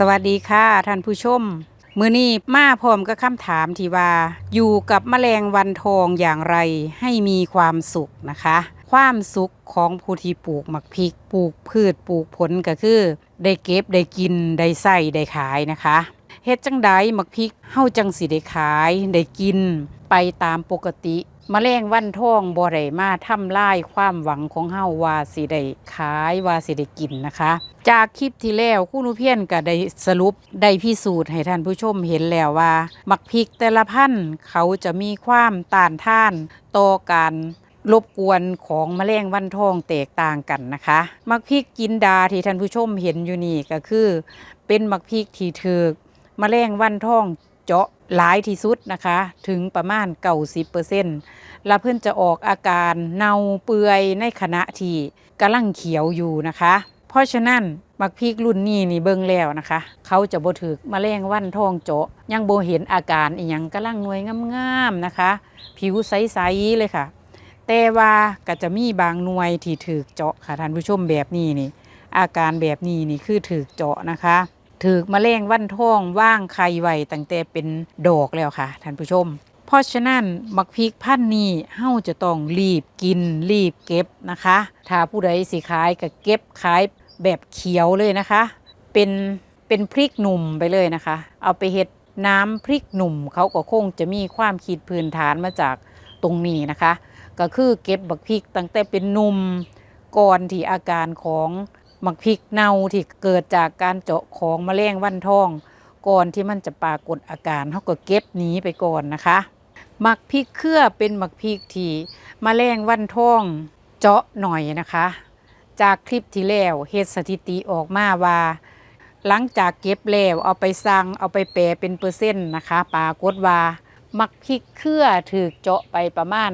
สวัสดีค่ะ ท่านผู้ชม มือนี้มาพร้อมกับคำถามที่ว่า อยู่กับแมลงวันทองอย่างไรให้มีความสุขนะคะ ความสุขของผู้ที่ปลูกหมักพริก ปลูกพืชปลูกผลก็คือ ได้เก็บได้กินได้ใส่ได้ขายนะคะ เฮ็ดจังใดหมักพริกเฮาจังสิได้ขายได้กินไปตามปกติมแมลงวันท่องบ่ได้มาทำลายความหวังของเฮาว่าสิได้ขายว่าสิได้กินนะคะ จากคลิปที่แล้วคุณนุเพียนก็ได้สรุปได้พิสูจน์ให้ท่านผู้ชมเห็นแล้วว่า มักพริกแต่ละพันธุ์เขาจะมีความต้านทานต่อการรบกวนของมแมลงวันทองแตกต่างกันนะคะ มักพริกกินดาที่ท่านผู้ชมเห็นอยู่นี่ก็คือ เป็นมักพริกที่ถือ กแมลงวันทองเจาะหลายที่สุดนะคะ ถึงประมาณ90%แล้วเพื่อนจะออกอาการเน่าเปื่อยในขณะที่กำลังเขียวอยู่นะคะ เพราะฉะนั้นมักพริกรุ่นนี้นี่เบิ่งแล้วนะคะ เขาจะบ่ถึกแมลงวันทองเจาะยังโบเห็นอาการอีหยังกำลังหน่วยงามๆนะคะ ผิวใสๆเลยค่ะ แต่ว่าก็จะมีบางหน่วยที่ถึกเจาะค่ะท่านผู้ชมแบบนี้นี่ อาการแบบนี้นี่คือถึกเจาะนะคะ ถึกแมลงวันทองว่างไข่ไว้ตั้งแต่เป็นดอกแล้วค่ะท่านผู้ชม เพราะฉะนั้นมักพริกพันธุ์นี้เฮาจะต้องรีบกินรีบเก็บนะคะ ถ้าผู้ใดสิขายก็เก็บขายแบบเขียวเลยนะคะ เป็นเป็นพริกหนุ่มไปเลยนะคะ เอาไปเฮ็ดน้ำพริกหนุ่มเขาก็คงจะมีความคิดพื้นฐานมาจากตรงนี้นะคะ ก็คือเก็บบักพริกตั้งแต่เป็นหนุ่มก่อนที่อาการของ มักพริกเน่าที่เกิดจากการเจาะของมแมลงวันทอง ก่อนที่มันจะปรากฏอาการเขาก็เก็บหนีไปก่อนนะคะมักพริกเครือเป็นมักพริกที่มแมลงวันทองเจาะหน่อยนะคะ จากคลิปที่แล้วเฮ็ดสถิติออกมาว่าหลังจากเก็บแล้วเอาไปสั่งเอาไปแปรเป็นเปอร์เซ็นต์นะคะปรากฏว่ามักพริกเครือถือเจาะไปประมาณ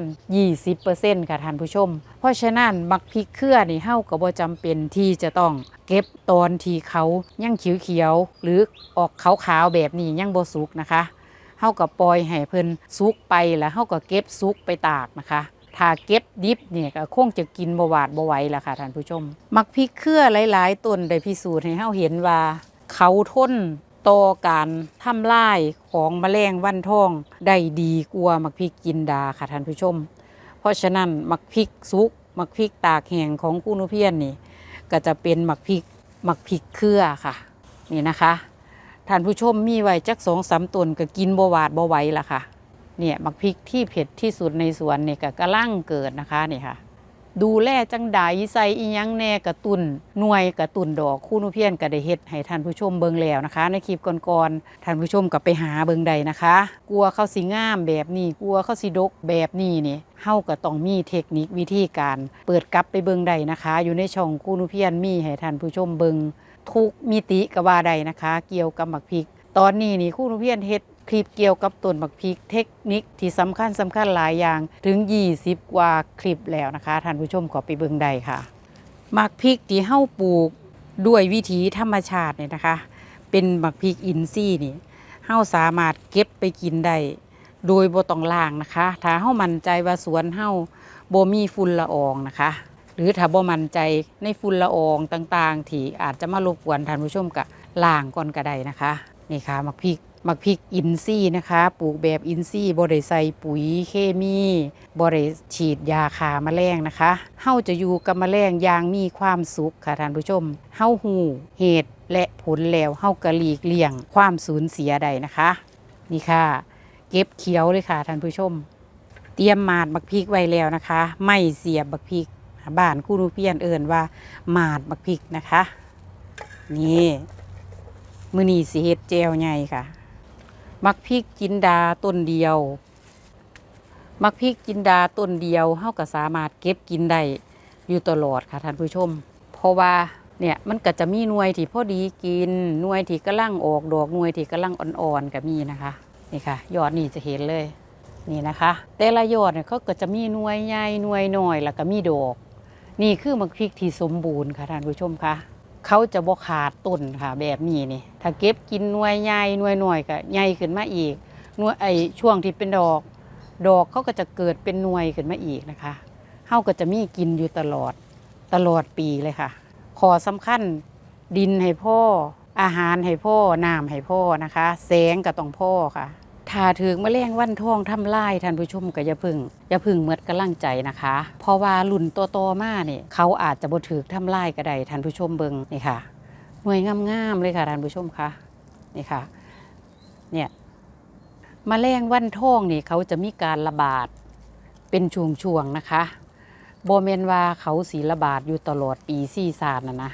20%ค่ะท่านผู้ชม เพราะฉะนั้นมักพริกเครือนี่เฮาก็บ่จำเป็นที่จะต้องเก็บตอนที่เขายังเขียวๆหรือออกขาวๆแบบนี้ยังบ่สุกนะคะเฮาก็ปล่อยให้เพิ่นสุกไปแล้วเฮาก็เก็บสุกไปตากนะคะถ้าเก็บดิบเนี่ยก็คงจะกินบ่หวาดบ่ไหวล่ะค่ะท่านผู้ชม มักพริกเครือหลาย ๆต้นได้พิสูจน์ให้เฮาเห็นว่า เขาทนต่อการทำลายของแมลงวันทองได้ดีกว่ามักพริกกินดาค่ะท่านผู้ชม เพราะฉะนั้นมักพริกซุกมักพริกตากแห้งของคู่นุเพียนนี่ ก็จะเป็นมักพริกมักพริกเครือค่ะ นี่นะคะท่านผู้ชมมีไว้จักสองสามตนก็กินบ่วาดบ่ไหวละค่ะเนี่ยมักพริกที่เผ็ดที่สุดในสวนเนี่ยก็กำลังเกิดนะคะนี่ค่ะ ดูแลจังใดใส่อียังแน่กระตุนหน่วยกระตุนดอกคู่นุเพียนก็ได้เฮ็ดให้ท่านผู้ชมเบิ่งแล้วนะคะ ในคลิปก่อนๆท่านผู้ชมก็ไปหาเบิ่งใดนะคะ กลัวเขาสิงามแบบนี้กลัวเขาสิดกแบบนี้นี่เฮาก็ต้องมีเทคนิควิธีการเปิดกลับไปเบิ่งใดนะคะ อยู่ในช่องคู่นุเพียนมีให้ท่านผู้ชมเบิ่งทุกมิติก็ว่าใดนะคะ เกี่ยวกับหมักพริก ตอนนี้นี่คู่นุเพียนเฮ็ด คลิปเกี่ยวกับต้นหมักพริกเทคนิคที่สำคัญสำคัญหลายอย่างถึง 20 กว่าคลิปแล้วนะคะท่านผู้ชมขอไปเบิ่งใดค่ะหมักพริกที่เฮาปลูกด้วยวิถีธรรมชาติเนี่ยนะคะ เป็นหมักพริกอินทรีย์นี่เฮาสามารถเก็บไปกินได้โดยบ่ต้องล้างนะคะ ถ้าเฮามั่นใจว่าสวนเฮาบ่มีฝุ่นละอองนะคะ หรือถ้าบ่มั่นใจในฝุ่นละอองต่างๆ ที่อาจจะมารบกวนท่านผู้ชมก็ล้างก่อนก็ได้นะคะนี่ค่ะหมักพริก หมักพริกอินทรีย์นะคะ ปลูกแบบอินทรีย์บ่ได้ใส่ปุ๋ยเคมีบ่ได้ฉีดยาฆ่าแมลงนะคะเฮาจะอยู่กับแมลงอย่างมีความสุขค่ะท่านผู้ชมเฮาฮู้เหตุและผลแล้วเฮาก็หลีกเลี่ยงความสูญเสียใดนะคะ นี่ค่ะ เก็บเขียวเลยค่ะท่านผู้ชม เตรียมหมาดบักพริกไว้แล้วนะคะ ไม่เสียบบักพริกบ้านคู่นูเพียนเอินว่าหมาดบักพริกนะคะ นี่มือนีสีเฮ็ดเจลใหญ่ค่ะ มักพริกจินดาต้นเดียว มักพริกจินดาต้นเดียวเฮาก็สามารถเก็บกินได้อยู่ตลอดค่ะท่านผู้ชม เพราะว่าเนี่ยมันก็จะมีหน่วยที่พอดีกินหน่วยที่กำลังออกดอกหน่วยที่กำลังอ่อนๆก็มีนะคะนี่ค่ะ ยอดนี่จะเห็นเลยนี่นะคะ แต่ละยอดเนี่ยเขาก็จะมีหน่วยใหญ่หน่วยน้อยแล้วก็มีดอก นี่คือมักพริกที่สมบูรณ์ค่ะท่านผู้ชมค่ะ เขาจะบ่ขาดต้นค่ะแบบนี้นี่ ถ้าเก็บกินหน่วยใหญ่หน่วยน้อยก็ใหญ่ขึ้นมาอีกหน่วยไอช่วงที่เป็นดอก ดอกเขาก็จะเกิดเป็นหน่วยขึ้นมาอีกนะคะเฮาก็จะมีกินอยู่ตลอดตลอดปีเลยค่ะ ขอสำคัญดินให้พ่ออาหารให้พ่อน้ำให้พ่อนะคะ แสงก็ต้องพ่อค่ะ ถ้าถึงแมลงวันทองทำลายท่านผู้ชมก็อย่าพึ่งอย่าพึ่งเมดกำลังใจนะคะ เพราะว่ารุ่นโตๆมาเนี่ยเขาอาจจะบ่ถือทำลายก็ได้ท่านผู้ชมเบิงนี่ค่ะหน่วยงามๆเลยค่ะท่านผู้ชมคะนี่ค่ะเนี่ยมแมลงวันทองนี่เขาจะมีการระบาดเป็นช่วงๆนะคะโบเมนว่าเขาสีระบาดอยู่ตลอดปีซีซานนะนะ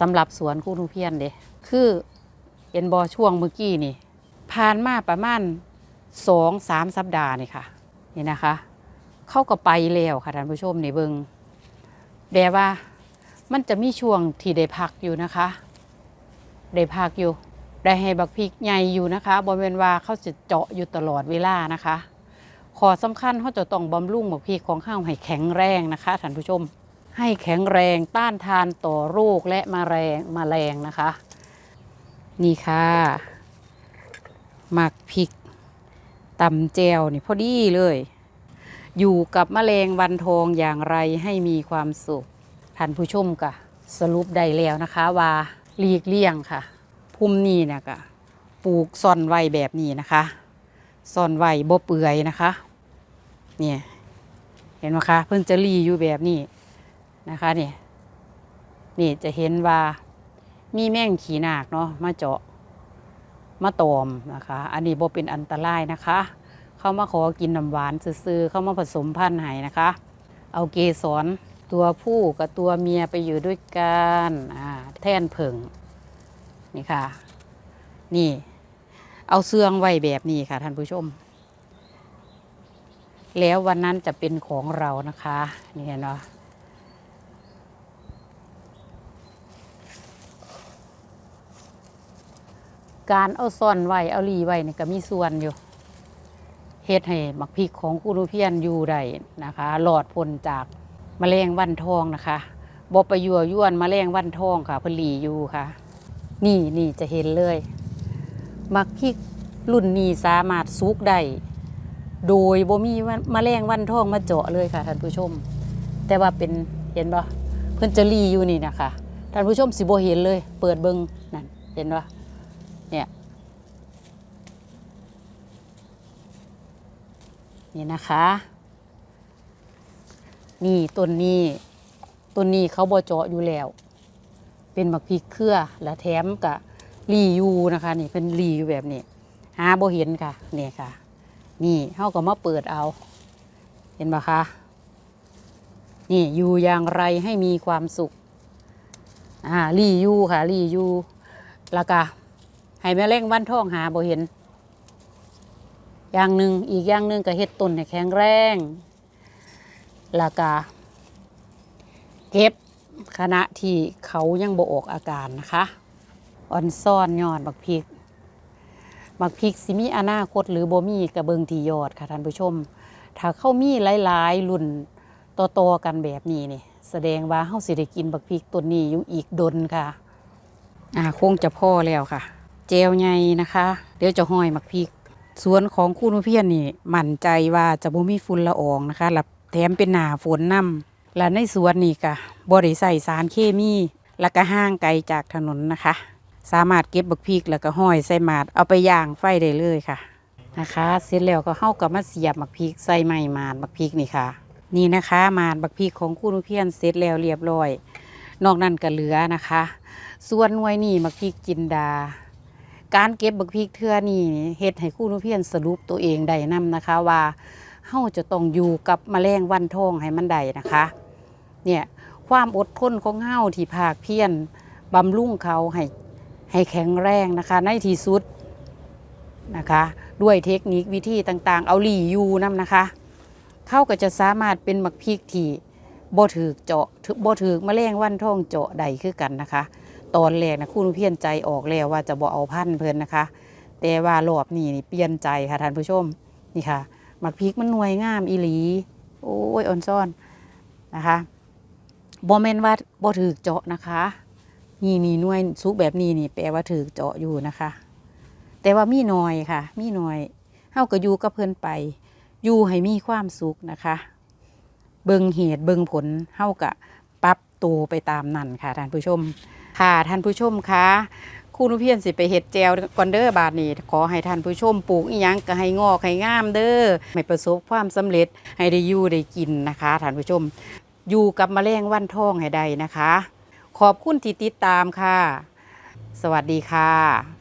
สำหรับสวนคู่นูเพียนเด้คือเอ็นบอช่วงเมื่อกี้นี่ผ่านมาประมาณ สองสามสัปดาห์นี่ค่ะ นี่นะคะ เข้าก็ไปแล้วค่ะท่านผู้ชมนี่เบิงแต่ว่า มันจะมีช่วงที่ได้พักอยู่นะคะ ได้พักอยู่ ได้ให้บักพริกใหญ่อยู่นะคะบริเวณว่าเขาจะเจาะอยู่ตลอดเวลานะคะขอสำคัญเขาจะต้องบำรุงบักพริกของข้าวให้แข็งแรงนะคะท่านผู้ชม ให้แข็งแรงต้านทานต่อโรคและมาแรงมาแรงนะคะ นี่ค่ะหมักพริก ตำแจวนี่พอดีเลย อยู่กับแมลงวันทองอย่างไรให้มีความสุขท่านผู้ชมก็สรุปได้แล้วนะคะว่าหลีกเลี่ยงค่ะ พุ่มนี้เนี่ยก็ปลูกซ่อนไว้แบบนี้นะคะซ่อนไว้บ่เปื่อยนะคะเนี่ยเห็นไหมคะเพิ่งจะรีอยู่แบบนี้นะคะเนี่ยนี่จะเห็นว่ามีแม่งขีหนากเนาะมาเจาะ มาตอมนะคะ อันนี้บ่เป็นอันตรายนะคะ เขามาขอกินน้ำหวานซื้อๆเข้ามาผสมพันธุ์ให้นะคะ เอาเกสรตัวผู้กับตัวเมียไปอยู่ด้วยกันอ่าแท่นเผิงนี่ค่ะ นี่ เอาเสื่องไว้แบบนี้ค่ะ ท่านผู้ชม แล้ววันนั้นจะเป็นของเรานะคะ นี่เห็นเนาะ การเอาซ่อนไว้เอาลีไว้นี่ก็มีส่วนอยู่เฮ็ดให้หมักพริกของคุณนุเพียนอยู่ได้นะคะหลอดพ้นจากมแมลงวันทองนะคะบ่ไปยั่วยวนมแมลงวันทองค่ะเพลีอยู่ค่ะ นี่นี่จะเห็นเลยหมักพริกรุ่นนี้สามารถสุกได้โดยบ่มีแมลงวันทองมาเจาะเลยค่ะท่านผู้ชม แต่ว่าเป็นเห็นบ่เพิ่นจะรีอยู่นี่นะคะท่านผู้ชมสิบ่เห็นเลย เปิดเบิงนั่นเห็นบ่ เนี่ยนี่นะคะ นี่ต้นนี้ต้นนี้เขาบอเจาะอยู่แล้ว เป็นบักพริกเครือและแถมกับรีอยูนะคะนี่เป็นรีอยู่แบบนี้หาบ่เห็นค่ะนี่ค่ะ นี่เขาก็มาเปิดเอา เห็นปะคะนี่อยู่อย่างไรให้มีความสุขอ่ารีอยูค่ะรีอยูแล้วก็ ให้แม่เล่งวันท่องหาบ่เห็น อย่างหนึ่งอีกอย่างหนึ่งก็เฮ็ดต้นให้แข็งแรงแล้วก็เก็บขณะที่เขายังบ่ออกอาการนะคะอ่อนซ่อนยอดบักพริกบักพริกสิมีอนาคตหรือบ่มีกระเบิงที่ยอดค่ะท่านผู้ชม ถ้าเข้ามีหลายๆรุ่นต่อๆกันแบบนี้นี่ แสดงว่าเฮาสิได้กินบักพริกต้นนี้อยู่อีกดนค่ะ อ่าคงจะพ่อแล้วค่ะ เจลใหญ่นะคะ เดี๋ยวจะห้อยมักพริก สวนของคุณนุเพียนนี่มั่นใจว่าจะบ่มีฝุ่นละอองนะคะและแถมเป็นหนาฝนนํและในสวนนี่ก็บ่ได้ใส่สารเคมี และก็ห่างไกลจากถนนนะคะ สามารถเก็บบักพริกแล้วก็ห้อยใส่หมาดเอาไปย่างไฟได้เลยค่ะนะคะ เสร็จแล้วก็เฮากับมาเสียบบักพริกใส่ไม้หมาดบักพริกนี่ค่ะ นี่นะคะหมาดบักพริกของคุณนุเพียนเสร็จแล้วเรียบร้อย นอกนั้นก็เหลือนะคะ ส่วนหน่วยนี่บักพริกจินดา การเก็บบักพริกเทื่อนี่เฮ็ดให้คู่นุเพียนสรุปตัวเองได้นํนะคะว่าเฮาจะต้องอยู่กับแมลงวันทองให้มันได้นะคะ เนี่ยความอดทนของเฮาที่ภาคเพียรบำรุงเขาให้ให้แข็งแรงนะคะ ในที่สุดนะคะ ด้วยเทคนิควิธีต่างๆ เอาหลีอยูนํนะคะเขาก็จะสามารถเป็นบักพริกที่บ่ถือเจาะบ่ถือแมลงวันทองเจาะใดคือกันนะคะ ตอนแรกนะคุณเพียนใจออกแล้วว่าจะบ่เอาพันเพิ่นนะคะ แต่ว่ารอบนี้นี่เปลี่ยนใจค่ะท่านผู้ชมนี่ค่ะหมักพริกมันหน่วยงามอีหลี โอ้ยอ่อนซ่อนนะคะบ่แม่นว่าบ่ถือเจาะนะคะ นี่นี่หน่วยสุกแบบนี้นี่แปลว่าถือเจาะอยู่นะคะ แต่ว่ามีหน่อยค่ะ มีหน่อยเฮาก็อยู่กับเพิ่นไป อยู่ให้มีความสุขนะคะ เบิ่งเหตุเบิ่งผลเฮาก็ปรับตัวไปตามนั้นค่ะท่านผู้ชม ค่ะท่านผู้ชมคะครูนุเพียนสิไปเห็ดแจวก่อนเด้อบาทนี้ขอให้ท่านผู้ชมปลูกอีหยังก็ให้งอกให้งามเด้อให้ประสบความสำเร็จให้ได้อยู่ได้กินนะคะท่านผู้ชม อยู่กับมแมลงวันท่องให้ได้นะคะ ขอบคุณที่ติดตามค่ะ สวัสดีค่ะ